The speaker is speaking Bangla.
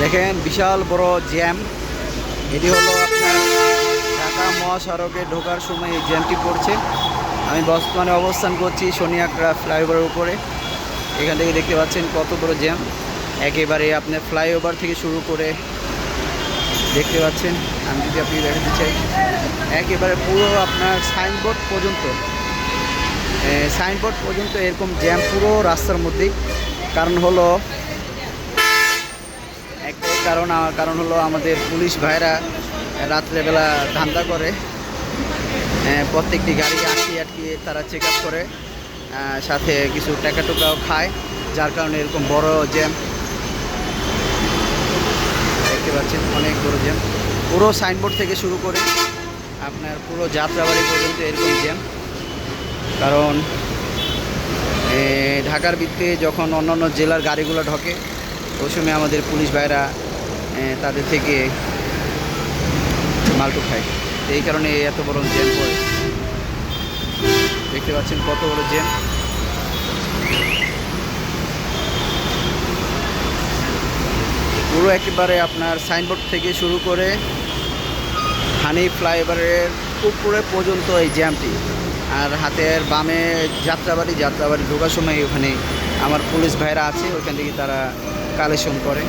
দেখেন, বিশাল বড় জ্যাম। এটি হলো আপনার ঢাকা মহাসড়কে ঢোকার সময় এই জ্যামটি পড়ছে। আমি বর্তমানে অবস্থান করছি সোনিয়াকড়া ফ্লাইওভারের উপরে। এখান থেকে দেখতে পাচ্ছেন কত বড় জ্যাম। একেবারে আপনার ফ্লাইওভার থেকে শুরু করে দেখতে পাচ্ছেন। আমি যদি আপনি দেখাতে চাই, একেবারে পুরো আপনার সাইনবোর্ড পর্যন্ত সাইনবোর্ড পর্যন্ত এরকম জ্যাম পুরো রাস্তার মধ্যেই। কারণ হলো কারণ কারণ হলো আমাদের পুলিশ ভাইরা রাত্রেবেলা ধান্দা করে। প্রত্যেকটি গাড়ি আটকিয়ে আটকিয়ে তারা চেক আপ করে সাথে কিছু টাকা টুকাও খায়, যার কারণে এরকম বড় জ্যাম দেখতে পাচ্ছেন, অনেক বড় জ্যাম পুরো সাইনবোর্ড থেকে শুরু করে আপনার পুরো যাত্রাবাড়ি পর্যন্ত এরকম জ্যাম কারণ ঢাকার ভিত্তে যখন অন্যান্য জেলার গাড়িগুলো ঢকে, ওই সময় আমাদের পুলিশ ভাইরা তাদের থেকে মালটু খায়। এই কারণে এত বড় জ্যাম পড়ে দেখতে পাচ্ছেন কত বড় জ্যাম পুরো একেবারে আপনার সাইনবোর্ড থেকে শুরু করে হানি ফ্লাইওভারের উপরে পর্যন্ত এই জ্যামটি আর হাতের বামে যাত্রাবাড়ি যাত্রাবাড়ি ঢোকার সময় ওখানে আমার পুলিশ ভাইরা আছে, ওখান থেকে তারা কালেকশন করে।